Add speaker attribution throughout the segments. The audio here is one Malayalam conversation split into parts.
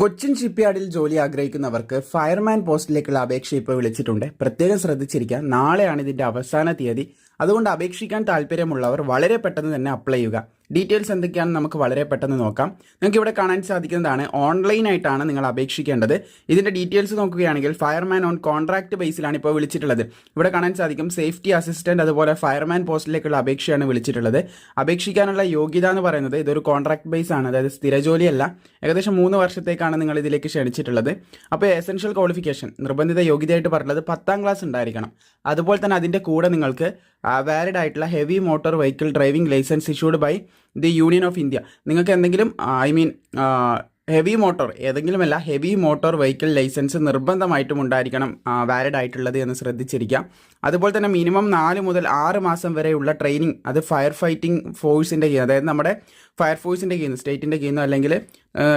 Speaker 1: കൊച്ചിൻ ഷിപ്പ്യാർഡിൽ ജോലി ആഗ്രഹിക്കുന്നവർക്ക് ഫയർമാൻ പോസ്റ്റിലേക്കുള്ള അപേക്ഷ ഇപ്പോൾ വിളിച്ചിട്ടുണ്ട്. പ്രത്യേകം ശ്രദ്ധിച്ചിരിക്കുക. നാളെയാണ് ഇതിന്റെ അവസാന തീയതി. അതുകൊണ്ട് അപേക്ഷിക്കാൻ താല്പര്യമുള്ളവർ വളരെ പെട്ടെന്ന് തന്നെ അപ്ലൈ ചെയ്യുക. ഡീറ്റെയിൽസ് എന്തൊക്കെയാണെന്ന് നമുക്ക് വളരെ പെട്ടെന്ന് നോക്കാം. നിങ്ങൾക്ക് ഇവിടെ കാണാൻ സാധിക്കുന്നതാണ് ഓൺലൈനായിട്ടാണ് നിങ്ങൾ അപേക്ഷിക്കേണ്ടത്. ഇതിന്റെ ഡീറ്റെയിൽസ് നോക്കുകയാണെങ്കിൽ ഫയർമാൻ ഓൺ കോൺട്രാക്ട് ബേസിലാണ് ഇപ്പോൾ വിളിച്ചിട്ടുള്ളത്. ഇവിടെ കാണാൻ സാധിക്കും സേഫ്റ്റി അസിസ്റ്റന്റ് അതുപോലെ ഫയർമാൻ പോസ്റ്റിലേക്കുള്ള അപേക്ഷയാണ് വിളിച്ചിട്ടുള്ളത്. അപേക്ഷിക്കാനുള്ള യോഗ്യത എന്ന് പറയുന്നത് ഇതൊരു കോൺട്രാക്ട് ബേസ് ആണ് അതായത് സ്ഥിരജോലിയല്ല ഏകദേശം മൂന്ന് വർഷത്തേക്കാണ് നിങ്ങൾ ഇതിലേക്ക് ക്ഷണിച്ചിട്ടുള്ളത്. അപ്പോൾ എസെൻഷ്യൽ ക്വാളിഫിക്കേഷൻ നിർബന്ധിത യോഗ്യതയായിട്ട് പറഞ്ഞത് പത്താം ക്ലാസ് ഉണ്ടായിരിക്കണം. അതുപോലെ തന്നെ അതിന്റെ കൂടെ നിങ്ങൾക്ക് വാലിഡ് ആയിട്ടുള്ള heavy motor vehicle driving licence issued by the Union of India നിങ്ങൾക്ക് എന്തെങ്കിലും ഐ മീൻ ഹെവി മോട്ടോർ ഏതെങ്കിലുമല്ല ഹെവി മോട്ടോർ വെഹിക്കിൾ ലൈസൻസ് നിർബന്ധമായിട്ടും ഉണ്ടായിരിക്കണം വാലിഡ് ആയിട്ടുള്ളത് എന്ന് ശ്രദ്ധിച്ചിരിക്കാം അതുപോലെ തന്നെ മിനിമം നാല് മുതൽ ആറ് മാസം വരെയുള്ള ട്രെയിനിങ് അത് ഫയർ ഫൈറ്റിംഗ് ഫോഴ്സിന്റെ കീഴിൽ അതായത് നമ്മുടെ ഫയർ ഫോഴ്സിന്റെ കീഴിൽ സ്റ്റേറ്റിന്റെ കീഴിൽ അല്ലെങ്കിൽ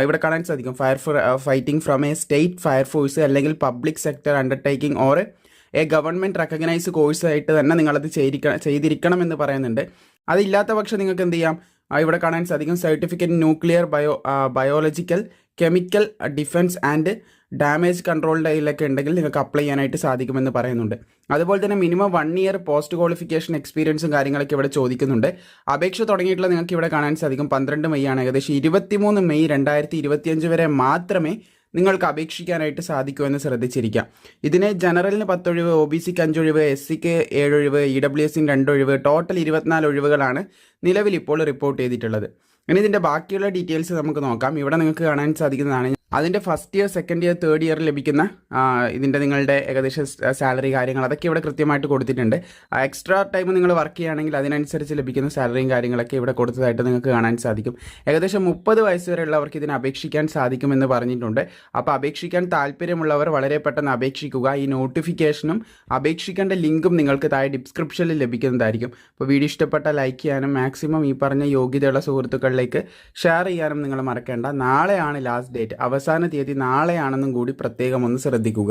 Speaker 1: ഇവിടെ കാണാൻ സാധിക്കും fire fighting from a state fire force അല്ലെങ്കിൽ public sector undertaking or a government recognise കോഴ്സായിട്ട് തന്നെ നിങ്ങളത് ചെയ്തിരിക്കണം ചെയ്തിരിക്കണം എന്ന് പറയുന്നുണ്ട്. അതില്ലാത്ത പക്ഷം നിങ്ങൾക്ക് എന്ത് ചെയ്യാം? ഇവിടെ കാണാൻ സാധിക്കും. Certificate nuclear bio biological chemical defence and damage control ഇതിലൊക്കെ ഉണ്ടെങ്കിൽ നിങ്ങൾക്ക് അപ്ലൈ ചെയ്യാനായിട്ട് സാധിക്കുമെന്ന് പറയുന്നുണ്ട്. അതുപോലെ തന്നെ minimum one year post qualification എക്സ്പീരിയൻസും കാര്യങ്ങളൊക്കെ ഇവിടെ ചോദിക്കുന്നുണ്ട്. അപേക്ഷ തുടങ്ങിയിട്ടുള്ള നിങ്ങൾക്ക് ഇവിടെ കാണാൻ സാധിക്കും. പന്ത്രണ്ട് മെയ് ആണ്. ഏകദേശം ഇരുപത്തിമൂന്ന് മെയ് രണ്ടായിരത്തി ഇരുപത്തിയഞ്ച് വരെ മാത്രമേ നിങ്ങൾക്ക് അപേക്ഷിക്കാനായിട്ട് സാധിക്കുമെന്ന് ശ്രദ്ധിച്ചിരിക്കാം. ഇതിന് ജനറലിന് പത്തൊഴിവ് ഒ ബി സിക്ക് അഞ്ചൊഴിവ് എസ് സിക്ക് ഏഴൊഴിവ് ഇ ഡബ്ല്യു എസിന് രണ്ടൊഴിവ് ടോട്ടൽ ഇരുപത്തിനാല് ഒഴിവുകളാണ് നിലവിൽ ഇപ്പോൾ റിപ്പോർട്ട് ചെയ്തിട്ടുള്ളത്. ഇനി ഇതിന്റെ ബാക്കിയുള്ള ഡീറ്റെയിൽസ് നമുക്ക് നോക്കാം. ഇവിടെ നിങ്ങൾക്ക് കാണാൻ സാധിക്കുന്നതാണ് അതിന്റെ first year second year third year ലഭിക്കുന്ന ഇതിന്റെ നിങ്ങളുടെ ഏകദേശം സാലറി കാര്യങ്ങൾ അതൊക്കെ ഇവിടെ കൃത്യമായിട്ട് കൊടുത്തിട്ടുണ്ട്. എക്സ്ട്രാ ടൈം നിങ്ങൾ വർക്ക് ചെയ്യുകയാണെങ്കിൽ അതിനനുസരിച്ച് ലഭിക്കുന്ന സാലറിയും കാര്യങ്ങളൊക്കെ ഇവിടെ കൊടുത്തതായിട്ട് നിങ്ങൾക്ക് കാണാൻ സാധിക്കും. ഏകദേശം മുപ്പത് വയസ്സ് വരെയുള്ളവർക്ക് ഇതിന് അപേക്ഷിക്കാൻ സാധിക്കുമെന്ന് പറഞ്ഞിട്ടുണ്ട്. അപ്പോൾ അപേക്ഷിക്കാൻ താല്പര്യമുള്ളവർ വളരെ പെട്ടെന്ന് അപേക്ഷിക്കുക. ഈ നോട്ടിഫിക്കേഷനും അപേക്ഷിക്കേണ്ട ലിങ്കും നിങ്ങൾക്ക് താഴെ ഡിസ്ക്രിപ്ഷനിൽ ലഭിക്കുന്നതായിരിക്കും. അപ്പോൾ വീഡിയോ ഇഷ്ടപ്പെട്ട ലൈക്ക് ചെയ്യാനും മാക്സിമം ഈ പറഞ്ഞ യോഗ്യതയുള്ള സുഹൃത്തുക്കളിലേക്ക് ഷെയർ ചെയ്യാനും നിങ്ങൾ മറക്കേണ്ട. നാളെയാണ് ലാസ്റ്റ് ഡേറ്റ് അവസാന തീയതി നാളെയാണെന്നും കൂടി പ്രത്യേകം ഒന്ന് ശ്രദ്ധിക്കുക.